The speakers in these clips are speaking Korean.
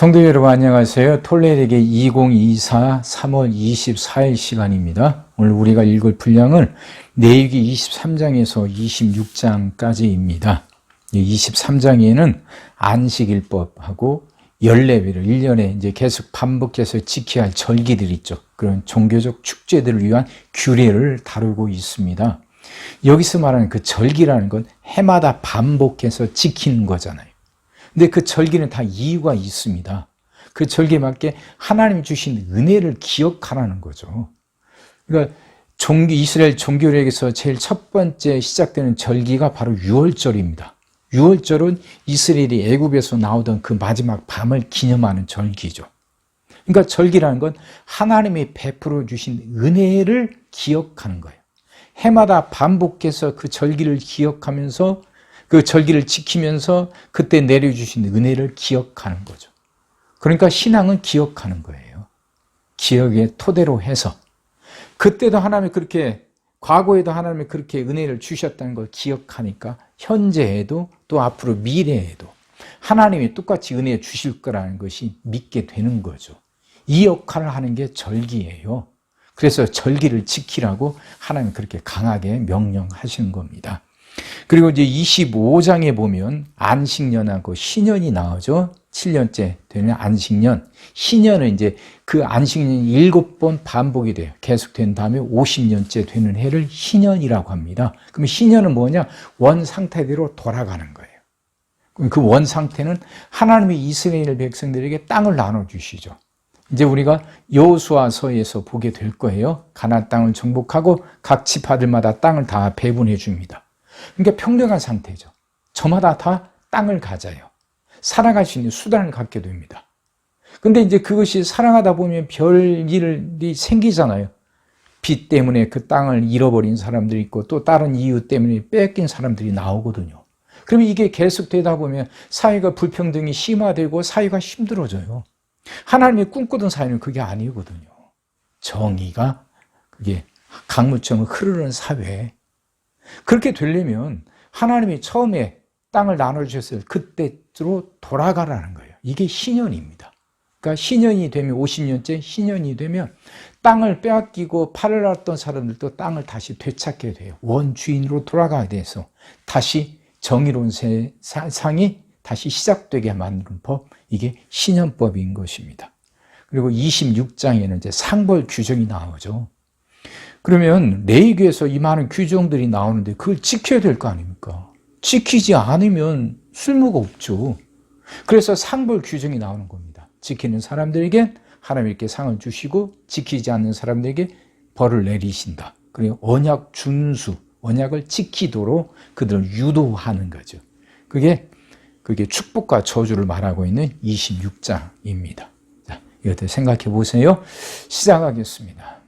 성도 여러분 안녕하세요. 톨레에게 2024 3월 24일 시간입니다. 오늘 우리가 읽을 분량은 내유기 23장에서 26장까지입니다. 23장에는 안식일법하고 열례비를 1년에 이제 계속 반복해서 지켜야 할 절기들 있죠. 그런 종교적 축제들을 위한 규례를 다루고 있습니다. 여기서 말하는 그 절기라는 건 해마다 반복해서 지키는 거잖아요. 근데 그 절기는 다 이유가 있습니다. 그 절기에 맞게 하나님 주신 은혜를 기억하라는 거죠. 그러니까 종교, 이스라엘 종교력에서 제일 첫 번째 시작되는 절기가 바로 유월절입니다. 유월절은 이스라엘이 애굽에서 나오던 그 마지막 밤을 기념하는 절기죠. 그러니까 절기라는 건 하나님이 베풀어 주신 은혜를 기억하는 거예요. 해마다 반복해서 그 절기를 기억하면서 그 절기를 지키면서 그때 내려주신 은혜를 기억하는 거죠. 그러니까 신앙은 기억하는 거예요. 기억의 토대로 해서. 그때도 하나님이 그렇게, 과거에도 하나님이 그렇게 은혜를 주셨다는 걸 기억하니까 현재에도 또 앞으로 미래에도 하나님이 똑같이 은혜 주실 거라는 것이 믿게 되는 거죠. 이 역할을 하는 게 절기예요. 그래서 절기를 지키라고 하나님 그렇게 강하게 명령하시는 겁니다. 그리고 이제 25장에 보면 안식년하고 신년이 나오죠. 7년째 되는 안식년. 신년은 이제 그 안식년이 일곱 번 반복이 돼요. 계속된 다음에 50년째 되는 해를 신년이라고 합니다. 그럼 신년은 뭐냐? 원 상태대로 돌아가는 거예요. 그 원 상태는 하나님이 이스라엘 백성들에게 땅을 나눠 주시죠. 이제 우리가 여호수아서에서 보게 될 거예요. 가나안 땅을 정복하고 각 지파들마다 땅을 다 배분해 줍니다. 그러니까 평등한 상태죠. 저마다 다 땅을 가져요. 살아갈 수 있는 수단을 갖게 됩니다. 근데 이제 그것이 사랑하다 보면 별 일이 생기잖아요. 빚 때문에 그 땅을 잃어버린 사람들이 있고 또 다른 이유 때문에 뺏긴 사람들이 나오거든요. 그러면 이게 계속되다 보면 사회가 불평등이 심화되고 사회가 힘들어져요. 하나님이 꿈꾸던 사회는 그게 아니거든요. 정의가 그게 강물처럼 흐르는 사회. 그렇게 되려면 하나님이 처음에 땅을 나눠주셨을 그때로 돌아가라는 거예요. 이게 신년입니다. 그러니까 신년이 되면 50년째 신년이 되면 땅을 빼앗기고 팔을 놨던 사람들도 땅을 다시 되찾게 돼요. 원주인으로 돌아가야 돼서 다시 정의로운 세상이 다시 시작되게 만드는 법, 이게 신년법인 것입니다. 그리고 26장에는 이제 상벌 규정이 나오죠. 그러면 레이기에서 이 많은 규정들이 나오는데 그걸 지켜야 될 거 아닙니까? 지키지 않으면 쓸모가 없죠. 그래서 상벌 규정이 나오는 겁니다. 지키는 사람들에게 하나님께 상을 주시고 지키지 않는 사람들에게 벌을 내리신다. 그리고 언약 준수, 언약을 지키도록 그들을 유도하는 거죠. 그게 그게 축복과 저주를 말하고 있는 26장입니다. 자, 이것들 생각해 보세요. 시작하겠습니다.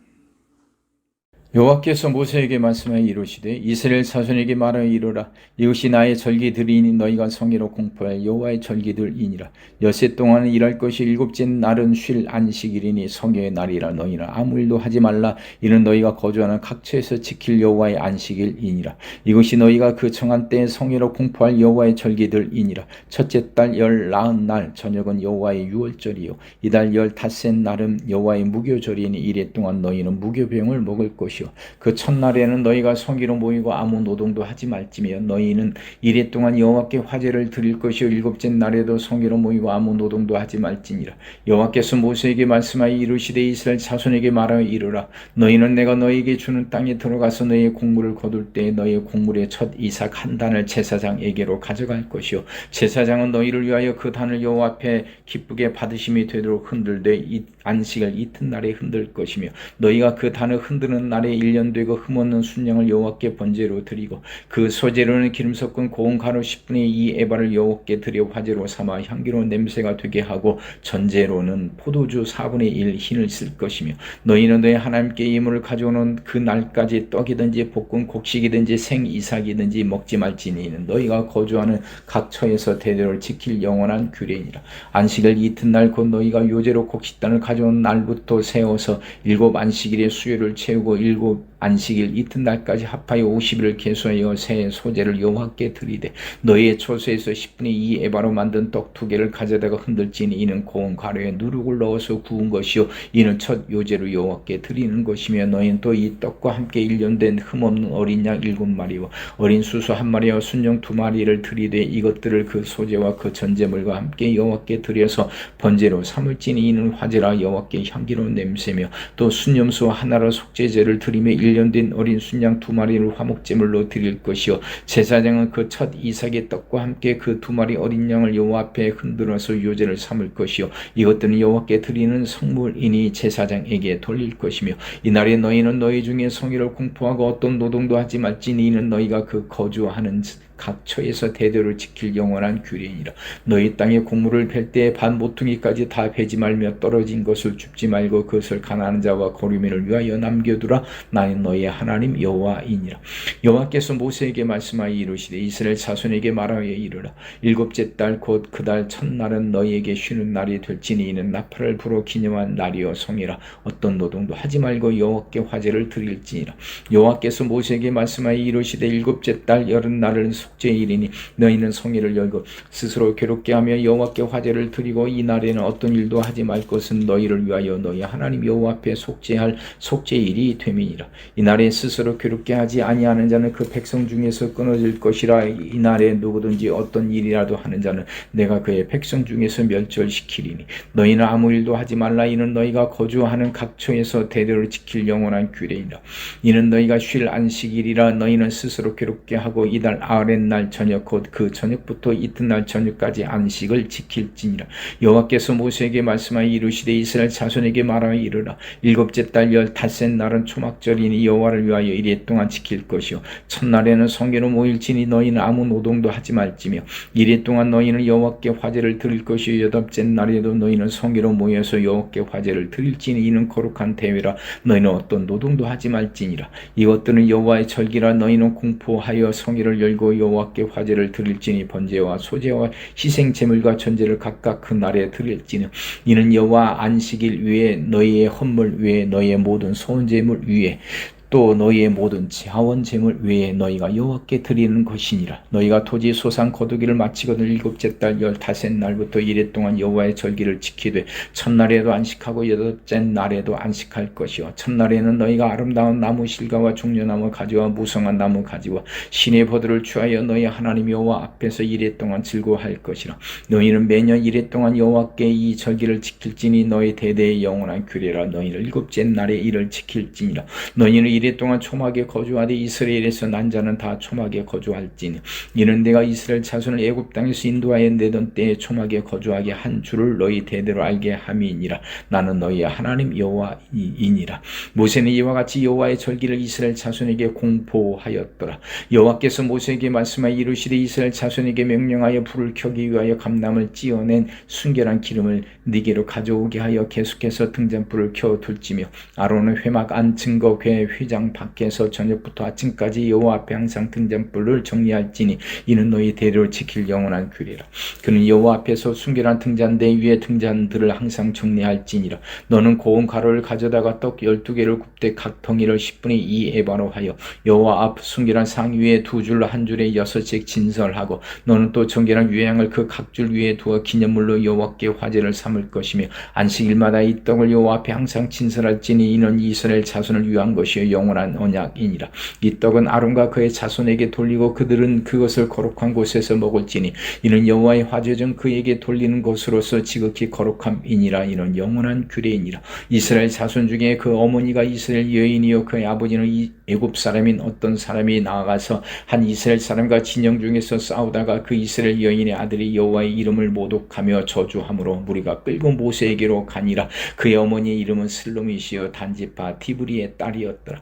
여호와께서 모세에게 말씀하여 이르시되 이스라엘 자손에게 말하여 이르라. 이것이 나의 절기들이니 너희가 성의로 공포할 여호와의 절기들이니라. 여세 동안은 일할 것이 일곱째 날은 쉴 안식일이니 성의 날이라. 너희는 아무 일도 하지 말라. 이는 너희가 거주하는 각처에서 지킬 여호와의 안식일이니라. 이것이 너희가 그 정한 때에 성의로 공포할 여호와의 절기들이니라. 첫째 달 열 나흔 날 저녁은 여호와의 유월절이요. 이달 열 닷새 날은 여호와의 무교절이니 이래 동안 너희는 무교병을 먹을 것이 요 것이요 그 첫날에는 너희가 성기로 모이고 아무 노동도 하지 말지며 너희는 이래 동안 여호와께 화제를 드릴 것이요 일곱째 날에도 성기로 모이고 아무 노동도 하지 말지니라. 여호와께서 모세에게 말씀하여 이르시되 이스라엘 자손에게 말하여 이르라. 너희는 내가 너희에게 주는 땅에 들어가서 너희의 공물을 거둘 때 너희의 공물의 첫 이삭 한 단을 제사장에게로 가져갈 것이요. 제사장은 너희를 위하여 그 단을 여호와 앞에 기쁘게 받으심이 되도록 흔들되 이 안식을 이튿날에 흔들 것이며 너희가 그 단을 흔드는 날에 1년 되고 흠없는 순양을 여호와께 번제로 드리고 그 소재로는 기름 섞은 고운 가루 10분의 2 에바를 여호와께 드려 화제로 삼아 향기로운 냄새가 되게 하고 전제로는 포도주 4분의 1 흰을 쓸 것이며 너희는 너희 하나님께 예물을 가져오는 그 날까지 떡이든지 볶은 곡식이든지 생 이삭이든지 먹지 말지니는 너희가 거주하는 각 처에서 대대로 지킬 영원한 규례니라. 안식을 이튿날 곧 너희가 요제로 곡식단을 가 가져온 날부터 세워서 일곱 안식일의 수요를 채우고 일곱 안식일 이튿날까지 합하여 50일을 계수하여 새 소재를 여호와께 드리되 너희의 초소에서 10분의 2 에바로 만든 떡 두 개를 가져다가 흔들지니 이는 고운 가루에 누룩을 넣어서 구운 것이요 이는 첫 요제로 여호와께 드리는 것이며 너희는 또 이 떡과 함께 1년 된 흠없는 어린 양 일곱 마리와 어린 수수 한 마리와 순영 두 마리를 드리되 이것들을 그 소재와 그 전제물과 함께 여호와께 드려서 번제로 삼을지니 이는 화제라 여호와께 향기로운 냄새며 또 순염소 하나로 속죄제를 드리며 1년 된 어린 순양 두 마리를 화목제물로 드릴 것이요. 제사장은 그 첫 이삭의 떡과 함께 그 두 마리 어린 양을 여호와 앞에 흔들어서 요제를 삼을 것이요. 이것들은 여호와께 드리는 성물이니 제사장에게 돌릴 것이며 이날에 너희는 너희 중에 성의를 공포하고 어떤 노동도 하지 말지니 이는 너희가 그 거주하는 각 처에서 대대로 지킬 영원한 규례이니라. 너희 땅에 곡물을 벨때반 모퉁이까지 다 베지 말며 떨어진 것을 줍지 말고 그것을 가난한 자와 거류민을 위하여 남겨두라. 나는 너희의 하나님 여호와이니라. 여호와께서 모세에게 말씀하여 이르시되 이스라엘 자손에게 말하여 이르라. 일곱째 달 곧 그 달 첫날은 너희에게 쉬는 날이 될지니 이는 나팔을 불어 기념한 날이요 성이라. 어떤 노동도 하지 말고 여호와께 화제를 드릴지니라. 여호와께서 모세에게 말씀하여 이르시되 일곱째 달속 죄일이니 너희는 성의를 열고 스스로 괴롭게 하며 여호와께 화제를 드리고 이 날에는 어떤 일도 하지 말 것은 너희를 위하여 너희 하나님 여호와 앞에 속죄할 속죄일이 됨이니라. 이 날에 스스로 괴롭게 하지 아니하는 자는 그 백성 중에서 끊어질 것이라. 이 날에 누구든지 어떤 일이라도 하는 자는 내가 그의 백성 중에서 멸절시키리니 너희는 아무 일도 하지 말라. 이는 너희가 거주하는 각처에서 대대로 지킬 영원한 규례이라. 이는 너희가 쉴 안식일이라. 너희는 스스로 괴롭게 하고 이달 아 랫날 저녁 곧 그 저녁부터 이튿날 저녁까지 안식을 지킬지니라. 여호와께서 모세에게 말씀하여 이르시되 이스라엘 자손에게 말하여 이르라. 일곱째 달열 닷새 날은 초막절이니 여호와를 위하여 이래 동안 지킬 것이요. 첫날에는 성계로 모일지니 너희는 아무 노동도 하지 말지며 이래 동안 너희는 여호와께 화제를 드릴 것이요. 여덟째 날에도 너희는 성계로 모여서 여호와께 화제를 드릴지니 이는 거룩한 대회라. 너희는 어떤 노동도 하지 말지니라. 이것들은 여호와의 절기라. 너희는 공포하여 성의를 열고 여호와께 화제를 드릴지니 번제와 소제와 희생 제물과 전제를 각각 그 날에 드릴지는 이는 여호와 안식일 위에 너희의 헌물 위에 너희의 모든 소원 제물 위에 또 너희의 모든 자원 재물 외에 너희가 여호와께 드리는 것이니라. 너희가 토지 소상 거두기를 마치거든 일곱째 달 열다섯 날부터 이래 동안 여호와의 절기를 지키되 첫날에도 안식하고 여덟째 날에도 안식할 것이요. 첫날에는 너희가 아름다운 나무 실과와 종려나무 가지와 무성한 나무 가지와 신의 버들을 취하여 너희 하나님 여호와 앞에서 이래 동안 즐거워할 것이라. 너희는 매년 이래 동안 여호와께 이 절기를 지킬지니 너희 대대의 영원한 규례라. 너희를 일곱째 날에 이를 지킬지니라. 너희는 이래 동안 초막에 거주하되 이스라엘에서 난 자는 다 초막에 거주할지니. 이는 내가 이스라엘 자손을 애굽 땅에서 인도하여 내던 때에 초막에 거주하게 한 줄을 너희 대대로 알게 함이니라. 나는 너희의 하나님 여호와이니라. 모세는 이와 같이 여호와의 절기를 이스라엘 자손에게 공포하였더라. 여호와께서 모세에게 말씀하여 이르시되 이스라엘 자손에게 명령하여 불을 켜기 위하여 감람을 찌어낸 순결한 기름을 네게로 가져오게 하여 계속해서 등잔불을 켜 둘지며 아론은 회막 안 증거 궤 휘장 밖에서 저녁부터 아침까지 여호와 앞에 항상 등잔불을 정리할지니 이는 너희 대대로 지킬 영원한 규례라. 그는 여호와 앞에서 순결한 등잔대 위에 등잔들을 항상 정리할지니라. 너는 고운 가루를 가져다가 떡 열두 개를 굽되 각 덩이를 10분의 2 에바로 하여 여호와 앞 순결한 상 위에 두 줄로 한 줄에 여섯씩 진설하고 너는 또 정결한 유향을 그 각 줄 위에 두어 기념물로 여호와께 화제를 삼을 것이며 안식일마다 이 떡을 여호와 앞에 항상 진설할지니 이는 이스라엘 자손을 위한 것이요 영원한 언약이니라. 이 떡은 아론과 그의 자손에게 돌리고 그들은 그것을 거룩한 곳에서 먹을지니 이는 여호와의 화제 중 그에게 돌리는 것으로서 지극히 거룩함이니라. 이는 영원한 규례이니라. 이스라엘 자손 중에 그 어머니가 이스라엘 여인이요 그의 아버지는 이 애굽 사람인 어떤 사람이 나아가서 한 이스라엘 사람과 진영 중에서 싸우다가 그 이스라엘 여인의 아들이 여호와의 이름을 모독하며 저주함으로 무리가 끌고 모세에게로 가니라. 그의 어머니의 이름은 슬로미시여 단지파 디브리의 딸이었더라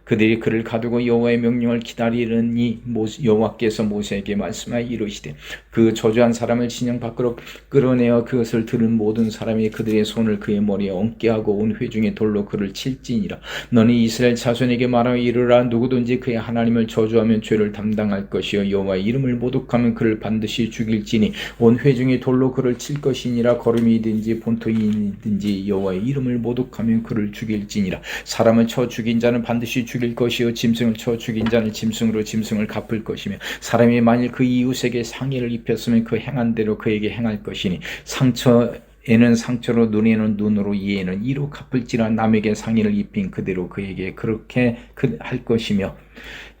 그들이 그를 가두고 여호와의 명령을 기다리느니 모- 여호와께서 모세에게 말씀하여 이르시되 그 저주한 사람을 진영 밖으로 끌어내어 그것을 들은 모든 사람이 그들의 손을 그의 머리에 얹게 하고 온 회중의 돌로 그를 칠지니라. 너는 이스라엘 자손에게 말하여 이르라. 누구든지 그의 하나님을 저주하면 죄를 담당할 것이요 여호와의 이름을 모독하면 그를 반드시 죽일지니 온 회중이 돌로 그를 칠 것이니라. 걸음이든지 본토이든지 여호와의 이름을 모독하면 그를 죽일지니라. 사람을 쳐 죽인 자는 반드시 죽일 것이요 짐승을 쳐 죽인 자는 짐승으로 짐승을 갚을 것이며 사람이 만일 그 이웃에게 상해를 입혔으면 그 행한 대로 그에게 행할 것이니 상처 에는 상처로 눈에는 눈으로 이에는 이로 갚을지라 남에게 상의를 입힌 그대로 그에게 그렇게 그- 할 것이며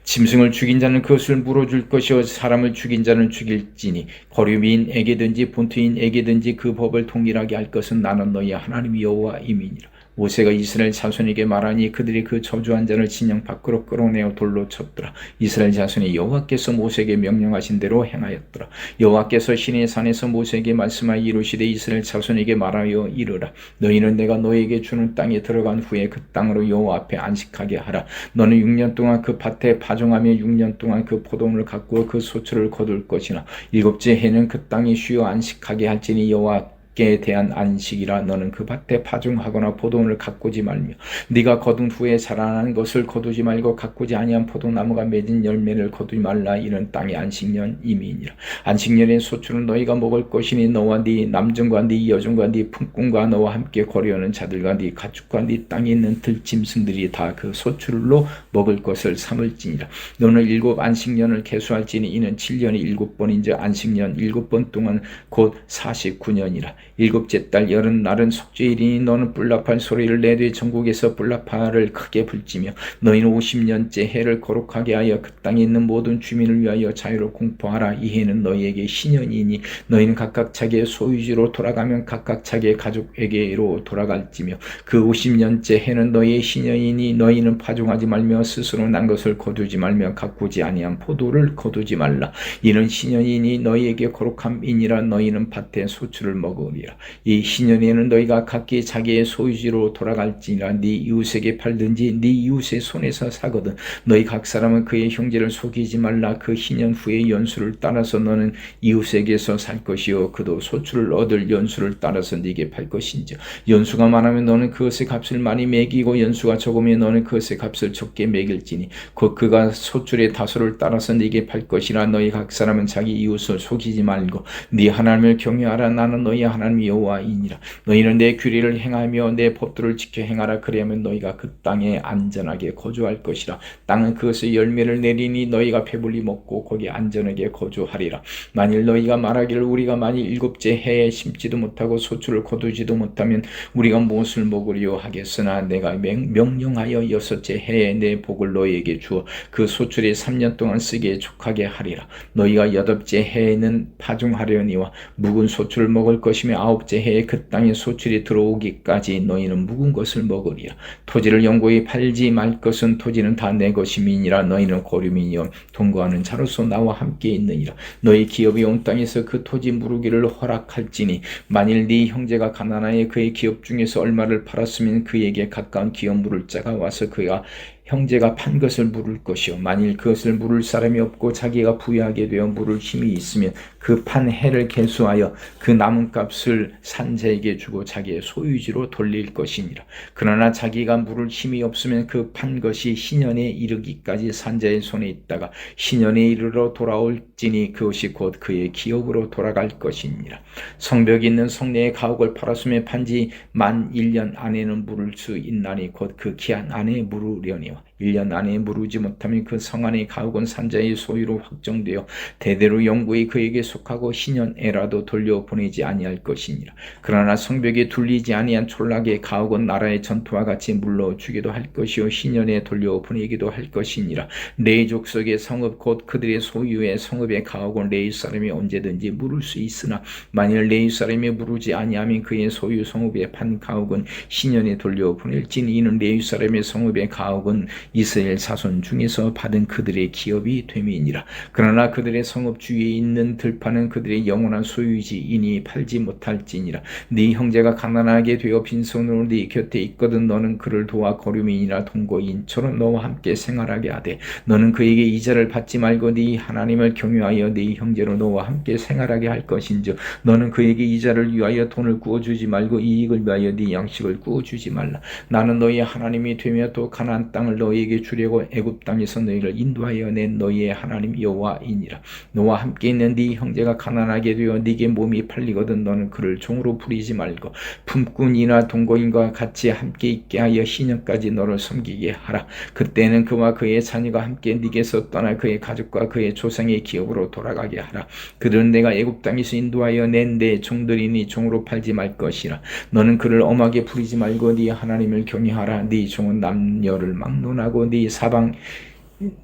짐승을 죽인 자는 그것을 물어줄 것이요 사람을 죽인 자는 죽일지니 거류민에게든지 본토인에게든지 그 법을 동일하게 할 것은 나는 너희 하나님 여호와임이니라 모세가 이스라엘 자손에게 말하니 그들이 그 저주한 자를 진영 밖으로 끌어내어 돌로 쳤더라. 이스라엘 자손이 여호와께서 모세에게 명령하신 대로 행하였더라. 여호와께서 시내 산에서 모세에게 말씀하여 이르시되 이스라엘 자손에게 말하여 이르라. 너희는 내가 너에게 주는 땅에 들어간 후에 그 땅으로 여호와 앞에 안식하게 하라. 너는 6년 동안 그 밭에 파종하며 6년 동안 그 포도원을 가꾸어 그 소출을 거둘 것이나 일곱째 해는 그 땅이 쉬어 안식하게 할지니 여호와 에 대한 안식이라 너는 그 밭에 파종하거나 포도원을 가꾸지 말며 네가 거둔 후에 자라나는 것을 거두지 말고 가꾸지 아니한 포도나무가 맺은 열매를 거두지 말라. 이런 땅의 안식년 이미니라. 안식년의 소출은 너희가 먹을 것이니 너와 네 남정과 네 여종과 네 품꾼과 너와 함께 거리하는 자들과 네 가축과 네 땅에 있는 들짐승들이 다 그 소출로 먹을 것을 삼을지니라. 너는 일곱 안식년을 계수할지니 이는 7년이 일곱 번인지 안식년 일곱 번 동안 곧 49년이라 일곱째 달 열은 날은 속죄일이니 너는 뿔라팔 소리를 내되 전국에서 뿔라팔을 크게 불지며 너희는 50년째 해를 거룩하게 하여 그 땅에 있는 모든 주민을 위하여 자유로 공포하라. 이 해는 너희에게 신년이니 너희는 각각 자기의 소유지로 돌아가면 각각 자기의 가족에게로 돌아갈지며 그 50년째 해는 너희의 신년이니 너희는 파종하지 말며 스스로 난 것을 거두지 말며 가꾸지 아니한 포도를 거두지 말라. 이는 신년이니 너희에게 거룩함이니라. 너희는 밭에 소출을 먹으리라 이 신년에는 너희가 각기 자기의 소유지로 돌아갈지니라. 네 이웃에게 팔든지 네 이웃의 손에서 사거든. 너희 각 사람은 그의 형제를 속이지 말라. 그 희년 후의 연수를 따라서 너는 이웃에게서 살 것이요. 그도 소출을 얻을 연수를 따라서 네게 팔 것인지. 연수가 많으면 너는 그것의 값을 많이 매기고 연수가 적으면 너는 그것의 값을 적게 매길지니. 곧 그가 소출의 다소를 따라서 네게 팔 것이라. 너희 각 사람은 자기 이웃을 속이지 말고 네 하나님을 경외하라. 나는 너희 하나님 여호와이니라. 너희는 내 규례를 행하며 내 법도를 지켜 행하라. 그리하면 너희가 그 땅에 안전하게 거주할 것이라. 땅은 그것의 열매를 내리니 너희가 배불리 먹고 거기 안전하게 거주하리라. 만일 너희가 말하기를 우리가 만일 일곱째 해에 심지도 못하고 소출을 거두지도 못하면 우리가 무엇을 먹으리요 하겠으나 내가 명, 명령하여 여섯째 해에 내 복을 너희에게 주어 그 소출이 3년 동안 쓰기에 족하게 하리라. 너희가 여덟째 해에는 파종하려니와 묵은 소출을 먹을 것이며 아홉째 해에 그 땅에 소출이 들어오기까지 너희는 묵은 것을 먹으리라. 토지를 영구히 팔지 말 것은 토지는 다 내 것임이니라. 너희는 고름이니요 동거하는 자로서 나와 함께 있느니라. 너희 기업이 온 땅에서 그 토지 무르기를 허락할지니 만일 네 형제가 가난하여 그의 기업 중에서 얼마를 팔았으면 그에게 가까운 기업 물을 자가 와서 그가 형제가 판 것을 물을 것이요. 만일 그것을 물을 사람이 없고 자기가 부유하게 되어 물을 힘이 있으면 그 판 해를 계수하여 그 남은 값을 산자에게 주고 자기의 소유지로 돌릴 것이니라. 그러나 자기가 물을 힘이 없으면 그 판 것이 신년에 이르기까지 산자의 손에 있다가 신년에 이르러 돌아올지니 그것이 곧 그의 기업으로 돌아갈 것이니라. 성벽이 있는 성내의 가옥을 팔았으며 판지 만 1년 안에는 물을 수 있나니 곧 그 기한 안에 물으려니와 1년 안에 물으지 못하면 그 성 안의 가옥은 산자의 소유로 확정되어 대대로 영구히 그에게 속하고 신년에라도 돌려보내지 아니할 것이니라. 그러나 성벽에 둘리지 아니한 촌락의 가옥은 나라의 전투와 같이 물러주기도 할 것이요 신년에 돌려보내기도 할 것이니라. 레이 족속의 성읍 곧 그들의 소유의 성읍의 가옥은 레이 사람이 언제든지 물을 수 있으나 만일 레이 사람이 물으지 아니하면 그의 소유 성읍의 판 가옥은 신년에 돌려보낼지니 이는 레이 사람의 성읍의 가옥은 이스라엘 자손 중에서 받은 그들의 기업이 됨이니라. 그러나 그들의 성읍 주위에 있는 들판은 그들의 영원한 소유이지 이니 팔지 못할지니라. 네 형제가 가난하게 되어 빈손으로 네 곁에 있거든 너는 그를 도와 거류민이나 동거인처럼 너와 함께 생활하게 하되 너는 그에게 이자를 받지 말고 네 하나님을 경유하여 네 형제로 너와 함께 생활하게 할 것인즉 너는 그에게 이자를 위하여 돈을 구워주지 말고 이익을 위하여 네 양식을 구워주지 말라 나는 너희의 하나님이 되며 또 가나안 땅을 너희 에게 주려고 애굽 땅에서 너희를 인도하여 낸 너희의 하나님 여호와이니라. 너와 함께 있는 네 형제가 가난하게 되어 네게 몸이 팔리거든 너는 그를 종으로 부리지 말고 품꾼이나 동거인과 같이 함께 있게 하여 희년까지 너를 섬기게 하라. 그때는 그와 그의 자녀가 함께 네게서 떠나 그의 가족과 그의 조상의 기업으로 돌아가게 하라. 그들은 내가 애굽 땅에서 인도하여 낸 내 종들이니 종으로 팔지 말 것이라. 너는 그를 엄하게 부리지 말고 네 하나님을 경외하라. 네 종은 남녀를 막론하고 네 사방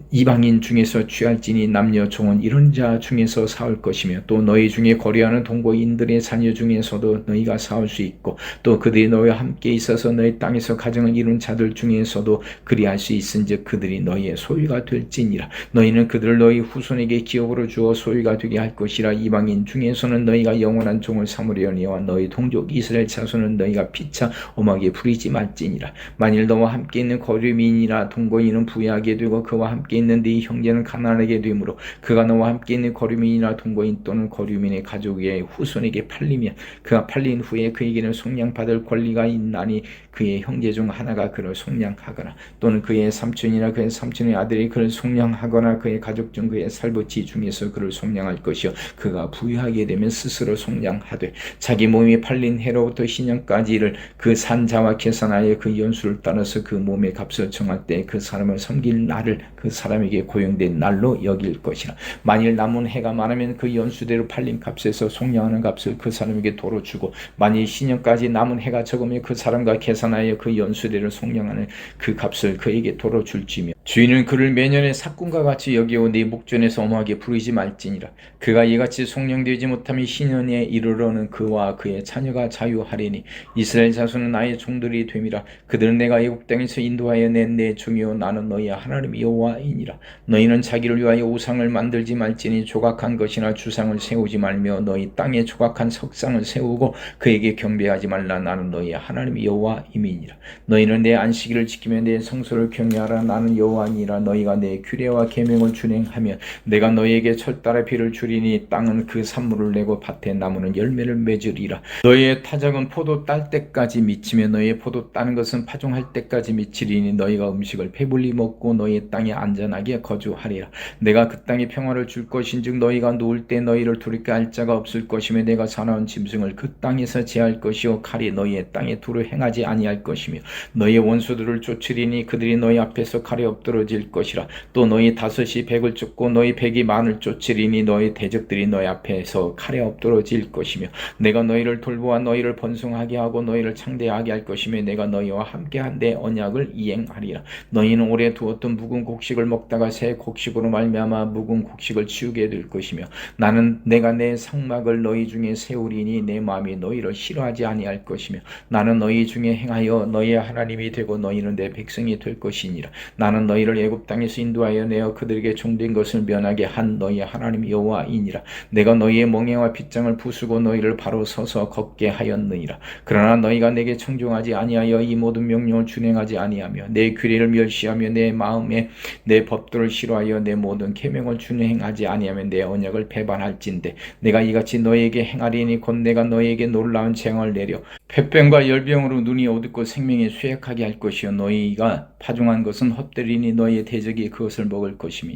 이방인 중에서 취할지니 남녀 종은 이런 자 중에서 사올 것이며 또 너희 중에 거래하는 동거인들의 자녀 중에서도 너희가 사올 수 있고 또 그들이 너희와 함께 있어서 너희 땅에서 가정을 이룬 자들 중에서도 그리할 수 있은즉 그들이 너희의 소유가 될지니라. 너희는 그들을 너희 후손에게 기업으로 주어 소유가 되게 할 것이라. 이방인 중에서는 너희가 영원한 종을 삼으려니와 너희 동족 이스라엘 자손은 너희가 피차 엄하게 부리지 말지니라. 만일 너와 함께 있는 거류민이나 동거인은 부유하게 되고 그와 함께 있는 네 형제는 가난하게 되므로 그가 너와 함께 있는 거류민이나 동거인 또는 거류민의 가족의 후손에게 팔리면 그가 팔린 후에 그에게는 속량받을 권리가 있나니 그의 형제 중 하나가 그를 속량하거나 또는 그의 삼촌이나 그의 삼촌의 아들이 그를 속량하거나 그의 가족 중 그의 살부치 중에서 그를 속량할 것이요. 그가 부유하게 되면 스스로 속량하되 자기 몸이 팔린 해로부터 신년까지를 그 산자와 계산하여 그 연수를 따라서 그 몸의 값을 정할 때 그 사람을 섬길 날을 그 사람에게 고용된 날로 여길 것이라. 만일 남은 해가 많으면 그 연수대로 팔린 값에서 속량하는 값을 그 사람에게 도로 주고 만일 신년까지 남은 해가 적으면 그 사람과 계산하여 그 연수대를 속량하는 그 값을 그에게 도로 줄지며. 주인은 그를 매년의 삭군과 같이 여기오 네 목전에서 엄하게 부르지 말지니라. 그가 이같이 속량되지 못하면 신년에 이르러는 그와 그의 자녀가 자유하리니 이스라엘 자손은 나의 종들이 됨이라. 그들은 내가 애국 땅에서 인도하여 낸 내 종이요 나는 너희의 하나님 여호와 이니라 너희는 자기를 위하여 우상을 만들지 말지니 조각한 것이나 주상을 세우지 말며 너희 땅에 조각한 석상을 세우고 그에게 경배하지 말라. 나는 너희의 하나님 여호와임이니라. 너희는 내 안식일을 지키며 내 성소를 경외하라. 나는 여호와니라. 너희가 내 규례와 계명을 준행하며 내가 너희에게 철달의 비를 주리니 땅은 그 산물을 내고 밭에 나무는 열매를 맺으리라. 너희의 타작은 포도 딸 때까지 미치며 너희의 포도 따는 것은 파종할 때까지 미치리니 너희가 음식을 배불리 먹고 너희의 땅에 안전하게 거주하리라. 내가 그 땅에 평화를 줄 것인즉 너희가 누울 때 너희를 두렵게 할 자가 없을 것이며 내가 사나운 짐승을 그 땅에서 제할 것이요 칼이 너희의 땅에 두루 행하지 아니할 것이며 너희의 원수들을 쫓으리니 그들이 너희 앞에서 칼에 엎드러질 것이라. 또 너희 다섯이 백을 쫓고 너희 백이 만을 쫓으리니 너희 대적들이 너희 앞에서 칼에 엎드러질 것이며 내가 너희를 돌보아 너희를 번성하게 하고 너희를 창대하게 할 것이며 내가 너희와 함께한 내 언약을 이행하리라. 너희는 오래 두었던 묵은 곡식 을 먹다가 새 곡식으로 말미암아 묵은 곡식을 치우게 될 것이며 나는 내가 내 상막을 너희 중에 세우리니 내 마음이 너희를 싫어하지 아니할 것이며 나는 너희 중에 행하여 너희의 하나님이 되고 너희는 내 백성이 될 것이니라. 나는 너희를 애굽 땅에서 인도하여 내어 그들에게 종된 것을 면하게 한 너희의 하나님 여호와이니라. 내가 너희의 멍에와 빗장을 부수고 너희를 바로 서서 걷게 하였느니라. 그러나 너희가 내게 청종하지 아니하여 이 모든 명령을 준행하지 아니하며 내 규례를 멸시하며 내 마음에 내 법도를 싫어하여 내 모든 계명을 준행하지 아니하면 내 언약을 배반할진대. 내가 이같이 너희에게 행하리니 곧 내가 너희에게 놀라운 재앙을 내려 폐병과 열병으로 눈이 어둡고 생명이 쇠약하게 할 것이요. 너희가 파종한 것은 헛되리니 너희의 대적이 그것을 먹을 것이며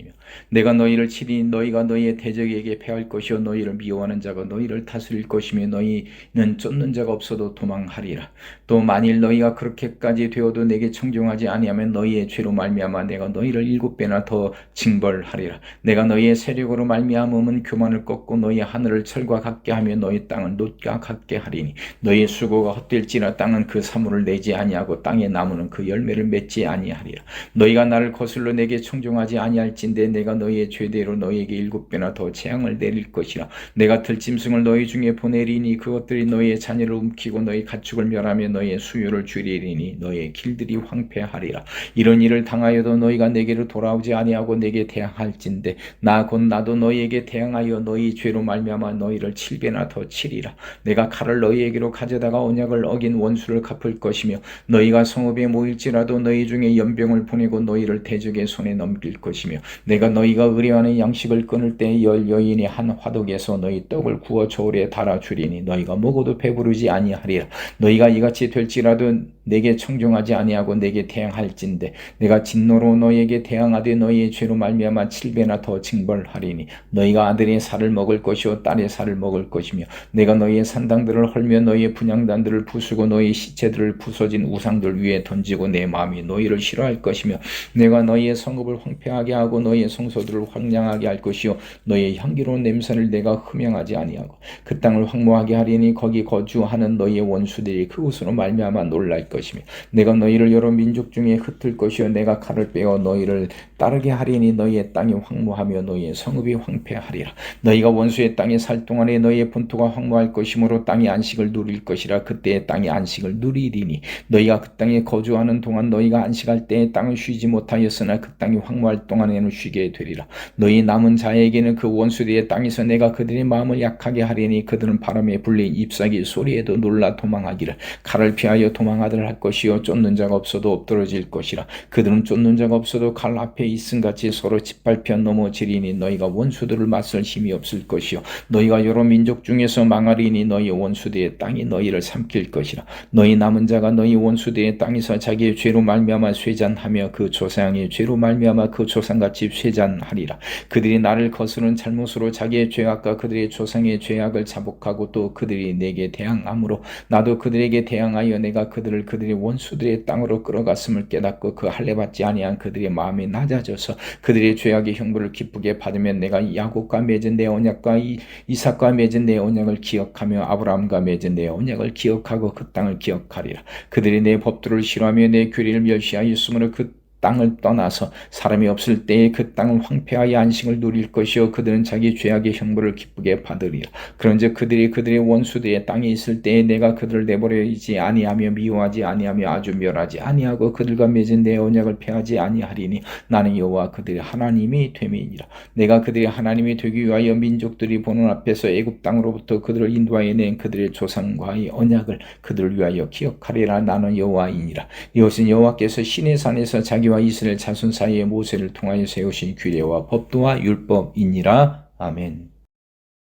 내가 너희를 치리니 너희가 너희의 대적에게 패할 것이요. 너희를 미워하는 자가 너희를 다스릴 것이며 너희는 쫓는 자가 없어도 도망하리라. 또 만일 너희가 그렇게까지 되어도 내게 청종하지 아니하면 너희의 죄로 말미암아 내가 너희를 일곱 배나 더 징벌하리라. 내가 너희의 세력으로 말미암음은 교만을 꺾고 너희 하늘을 철과 같게 하며 너희 땅을 놋과 같게 하리니 너희 수고가 헛될지라 땅은 그 사물을 내지 아니하고 땅의 나무는 그 열매를 맺지 아니하리라. 너희가 나를 거슬러 내게 청종하지 아니할진대 내가 너희의 죄대로 너희에게 일곱 배나 더 재앙을 내릴 것이라. 내가 들짐승을 너희 중에 보내리니 그것들이 너희의 자녀를 움키고 너희 가축을 멸하며 너희의 수요를 줄이리니 너희의 길들이 황폐하리라. 이런 일을 당하여도 너희가 내게로 돌아오지 아니하고 내게 대항할진대. 나 곧 나도 너희에게 대항하여 너희 죄로 말미암아 너희를 칠배나 더 치리라. 내가 칼을 너희에게로 가져다가 언약을 어긴 원수를 갚을 것이며 너희가 성읍에 모일지라도 너희 중에 연병을 보내고 너희를 대적의 손에 넘길 것이며 내가 너희가 의뢰하는 양식을 끊을 때 열 여인이 한 화덕에서 너희 떡을 구워 저울에 달아 주리니 너희가 먹어도 배부르지 아니하리라. 너희가 이같이 될지라도 내게 청종하지 아니하고 내게 대항할진대. 내가 진노로 너희에게 대항하되 너희의 죄로 말미암아 칠배나 더 징벌하리니 너희가 아들의 살을 먹을 것이요 딸의 살을 먹을 것이며 내가 너희의 산당들을 헐며 너희의 분양단들을 부수고 너희의 시체들을 부서진 우상들 위에 던지고 내 마음이 너희를 싫어할 것이며 내가 너희의 성읍을 황폐하게 하고 너희의 성소들을 황량하게 할 것이요 너희의 향기로운 냄새를 내가 흠양하지 아니하고 그 땅을 황무하게 하리니 거기 거주하는 너희의 원수들이 그곳으로 말미암아 놀랄 것이며 내가 너희를 여러 민족 중에 흩을 것이요 내가 칼을 빼어 너희를 따르게 하리니 너희의 땅이 황무하며 너희의 성읍이 황폐하리라. 너희가 원수의 땅에 살 동안에 너희의 본토가 황무할 것이므로 땅이 안식을 누릴 것이라. 그때의 땅이 안식을 누리리니 너희가 그 땅에 거주하는 동안 너희가 안식할 때에 땅을 쉬지 못하였으나 그 땅이 황무할 동안에는 쉬게 되리라. 너희 남은 자에게는 그 원수들의 땅에서 내가 그들의 마음을 약하게 하리니 그들은 바람에 불린 잎사귀 소리에도 놀라 도망하기를. 칼을 피하여 도망하들 할 것이요. 쫓는 자가 없어도 엎드러질 것이라. 그들은 쫓는 자가 없어도 칼 앞에 있음같이 서로 짓밟혀 넘어지리니 너희가 원수들을 맞설 힘이 없을 것이요. 너희가 여러 민족 중에서 망하리니 너희 원수들의 땅이 너희를 삼킬 것이라. 너희 남은 자가 너희 원수들의 땅에서 자기의 죄로 말미암아 쇠잔하며 그 조상의 죄로 말미암아 그 조상같이 쇠잔하리라. 그들이 나를 거스른 잘못으로 자기의 죄악과 그들의 조상의 죄악을 자복하고 또 그들이 내게 대항함으로 나도 그들에게 대항하여 내가 그들을 그들의 원수들의 땅으로 끌어갔음을 깨닫고 그 할례 받지 아니한 그들의 마음 이 낮아져서 그들의 죄악의 형벌을 기쁘게 받으면 내가 야곱과 맺은 내 언약과 이, 이삭과 맺은 내 언약을 기억하며 아브라함과 맺은 내 언약을 기억하고 그 땅을 기억하리라. 그들이 내 법도를 싫어하며 내 규례를 멸시하였으므로 그 땅을 떠나서 사람이 없을 때에 그 땅을 황폐하여 안식을 누릴 것이요. 그들은 자기 죄악의 형벌을 기쁘게 받으리라. 그런즉 그들이 그들의 원수들의 땅에 있을 때에 내가 그들을 내버려이지 아니하며 미워하지 아니하며 아주 멸하지 아니하고 그들과 맺은 내 언약을 폐하지 아니하리니 나는 여호와 그들의 하나님이 됨이니라. 내가 그들의 하나님이 되기 위하여 민족들이 보는 앞에서 애굽 땅으로부터 그들을 인도하여 낸 그들의 조상과의 언약을 그들을 위하여 기억하리라. 나는 여호와이니라. 이것은 여호와께서 신의 산에서 자기 와 이스라엘 자손 사이에 모세를 통하여 세우신 규례와 법도와 율법이니라 아멘.